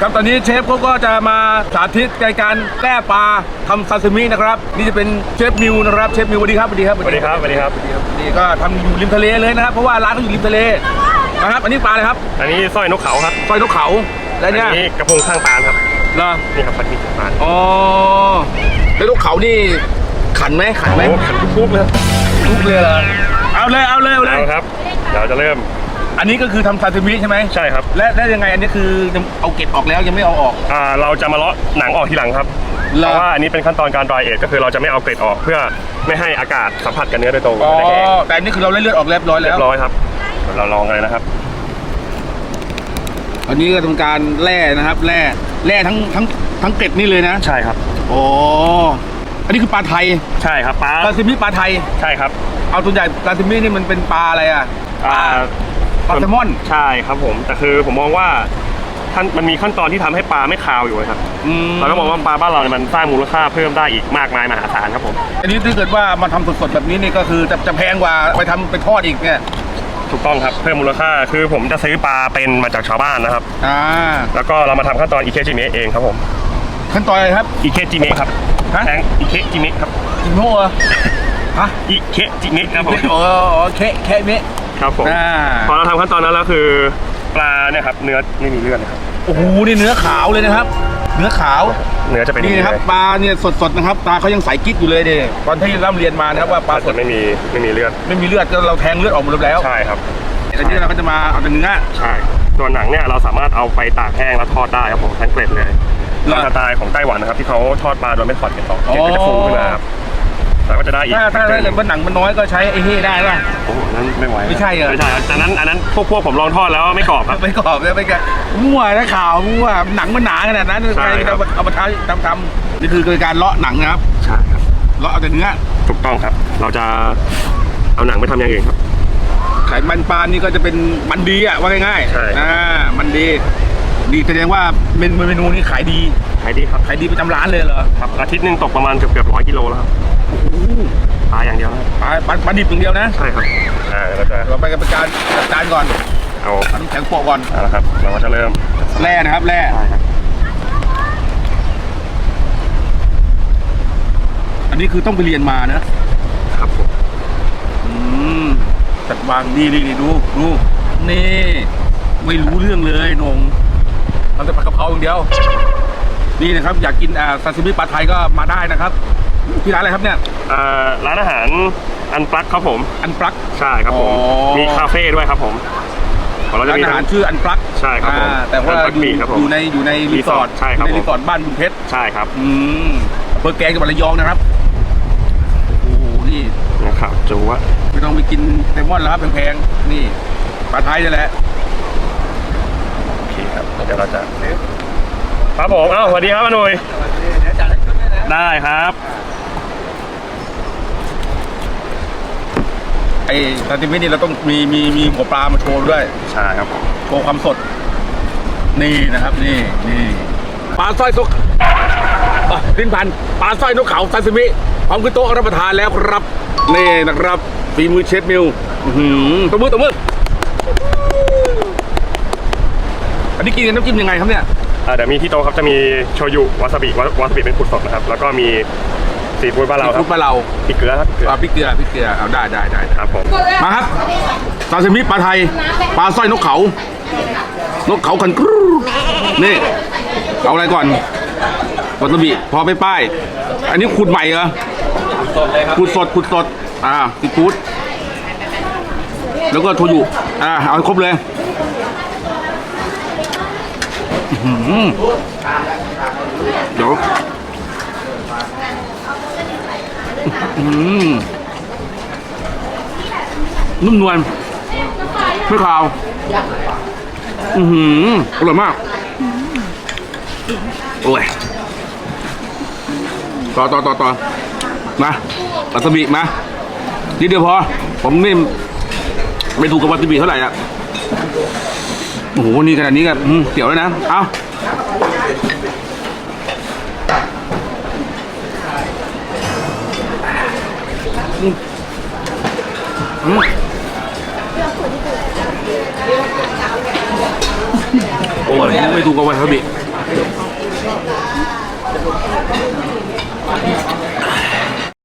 ครับตอนนี้เชฟเขาก็จะมาสาธิตในการแก้ปลาทำซาซิมินะครับ นี่จะเป็นเชฟมิวนะครับเชฟมิวสวัสดีครับสวัสดีครับสวัสดีครับสวัสดีครับนี่ก็ทำอยู่ริมทะเลเลยนะครับเพราะว่าร้านเขาอยู่ริมทะเลนะครับ อันนี้ปลาอะไรครับอันนี้สร้อยนกเขาครับสร้อยนกเขาและเนี่ยอันนี้กระพงข้างปานครับเหรอนี่ครับปลาทิข้างปานอ๋อแล้วนกเขานี่ขันไหมขันไหมโอ้ขันทุกๆเลยทุกเลยเหรอเอาเลยเอาเลยเอาเลยเอาครับเดี๋ยวจะเริ่ม อันนี้ก็คือทำซาซิมิใช่ไหมใช่ครับ และและยังไงอันนี้คือยังเอาเกล็ดออกแล้วยังไม่เอาออก อ่าเราจะมาเลาะหนังออกทีหลังครับเหรอเพราะว่าอันนี้เป็นขั้นตอนการ dry age ก็คือเราจะไม่เอาเกล็ดออกเพื่อไม่ให้อากาศสัมผัสกับเนื้อโดยตรงอ๋อจะได้แห้งแต่อันนี้คือเราได้เลือดออกเรียบร้อยเรีแล้ยว บร้อยครับเดี๋ยวเราลองเลยนะครับ อันนี้ก็ทำการแล่นะครับแล่แล่ทั้งทั้งทั้งเกล็ดนี่เลยนะใช่ครับโอ้อันนี้คือปลาไทยใช่ครับปลาซาซิมิปลาไทย ใช่ครับเอาส่วนใหญ่ซาซิมินี่มันเป็นปลาอะไรอะ อ่า ปลาแซลมอน ใช่ครับผม แต่คือผมมองว่าขั้นมันมีขั้นตอนที่ทำให้ปลาไม่คาวอยู่นะครับอืมเราก็มองว่าปลาบ้านเราเนี่ยมันสร้างมูลค่าเพิ่มได้อีกมากมายมหาศาลครับผม อันนี้ถ้าเกิดว่ามาทำสดๆแบบนี้นี่ก็คือจะจะแพงกว่าไปทำไปทอดอีกเนี่ยถูกต้องครับ เพิ่มมูลค่าคือผมจะซื้อปลาเป็นมาจากชาวบ้านนะครับ อ่าแล้วก็เรามาทำขั้นตอนอิเคจิเมะเองครับผม ขั้นตอนอะไรครับอิเคจิเมะครับฮะ แทงอิเคจิเมะครับจิโม่เหรอฮะอิเคจิเมะครับผมโอ้โหแค่แค่เมะ ครับผมอ่าพอเราทำขั้นตอนนั้นแล้วคือปลาเนี่ยครับเนื้อไม่มีเลือดเลยครับโอ้โหนี่เนื้อขาวเลยนะครับ เนื้อขาวเนื้อจะเป็นนี่นะครับเลยปลาเนี่ยสดๆนะครับตาเขายังใสกิ๊กอยู่เลยเด็ตอนที่ร่ำเรียนมานะครับว่าปปลาลาสสดดไม่มีไม่มีเลือดไม่มีเลือดก็เราแทงเลือดออกหมดแล้วใช่ครับแล้วทีนี้เราก็จะมาเอาแต่เนื้อ ใช่ส่วนหนังเนี่ยเราสามารถเอาไปตากแห้งแล้วทอดได้ครับผมทั้งเกล็ดเลยเหรอตามสไตล์ของไต้หวันนะครับที่เขาทอดปลาโดยไม่ถอดเกล็ดออกเกล็ดก็จะอ๋อฟูขึ้นมาครับ แล้วก็จะได้อีกถ้าถ้าถ้าเกิดว่าหนังมันน้อยก็ใช้ไอ้เฮ่ได้ป่ะ โอ้โหนั้นไม่ไหวไม่ใช่เหรอ ไม่ใช่ครับแต่นั้นอันนั้นพวกพวกผมลองทอดแล้วไม่กรอบครับ ไม่กรอบเลยไม่แกมั่วนะข่าวมั่วหนังมันหนาขนาดนั้นใช่ใครครับ เอามาทำทำทำนี่คือการเลาะหนังนะครับใช่ครับ เลาะเอาแต่เนื้อถูกต้องครับ เราจะเอาหนังไปทำอย่างอื่นครับ ไขมันปลานี่ก็จะเป็นมันดีอะว่าง่ายใช่ ๆอ่ามันดี ดีแสดงว่าเมนเมนูนี้ขายดี ขายดีครับขายดีประจำร้านเลยเหรอ ครับอาทิตย์หนึงตกประมาณเกือบเกือบร้อยกิโลแล้วครับ ปลาอย่างเดียวนะครับปลาปลาปลาดิบอย่างเดียวนะใช่ครับอ่าเราจะเราไปกันเป็นการจัดการก่อนเอาเอาน้ำแข็งโปะก่อนเอาละครับ เราก็จะเริ่มแร่นะครับแร่ใช่ครับอันนี้คือต้องไปเรียนมานะครับผมอืมจัดวางดีดีดีดูดูนี่ไม่รู้เรื่องเลยนงทำแต่ผัดกะเพราอย่างเดียว นี่นะครับ อยากกินอ่าซาซิมิปลาไทยก็มาได้นะครับ ที่ร้านอะไรครับเนี่ยอ่าร้านอาหารอันปลักครับผม อันปลัก ใช่ครับผม อ๋อ มีคาเฟ่ด้วยครับผมของเราจะร้านมีอาทั้หารงชื่ออันปลักใช่ครับผมแต่ว่า Unplugged อยู่ Meat ครับผมอยู่ในอยู่ในรีสอร์ทรีสอร์ทใช่ครับอยู่ในผม รีสอร์ทบ้านบุญเพชร ใช่ครับอืมอำเภอแกลงจังหวัดระยองนะครับ โอ้โห นี่ นะครับจูวะไม่ต้องไปกินแซลมอนแล้วครับแพงๆ นี่ปลาไทยนี่แหละ โอเคครับเดี๋ยวเราจะครับผมอ้าวสวัสดีครับอนุยได้ครับ ไอ้ซาซิมินี่เราต้องมีมีมีหัวปลามาโชว์ด้วยใช่ครับผมโชว์ความสด นี่นะครับ นี่นี่ปลาสร้อยสุกอะลิ้นพันปลาสร้อยนกเขาซาซิมิพร้อมขึ้นโต๊ะรับประทานแล้วครับ นี่นะครับฝีมือเชฟมิวอื้อหือตบมือตบมืออันนี้กินกับน้ำจิ้มยังไงครับเนี่ย อ่าเดี๋ยวมีที่โต๊ะครับจะมีโชยุวาซาบิวาวาซาบิเป็นขูดสดนะครับแล้วก็มี ซีฟู้ดบ้านเราครูรับปปลาเราพริกเกลือครับพริกเกลือ อ่าพริกเกลือพริกเกลือเอาได้ได้ได้ได้ครับผมมาครับซาซิมิปลาไทยปลาสร้อยนกเขา นกเขาคันกรูนี่เอาอะไรก่อนวาซาบิพอไปป้าย อันนี้ขูดใหม่เหรอขูดสดขูดสดอ่าซีฟู้ดแล้วก็โทยุอ่าเอาให้ครบเลยอื้อหือเดี๋ยว อื้อหือนุ่มนวลไม่ขาว อือหืออร่อยมาก โอ้ย ต่อต่อต่อต่อมาวาซาบิมานิดเดียวพอ ผมนี่ไม่ถูกกับวาซาบิเท่าไหร่อะ โอ้โห นี่ขนาดนี้ก็อืมเดี๋ยวแล้วนะ เอา โอ้ยไม่ถูกกับวันพระบิ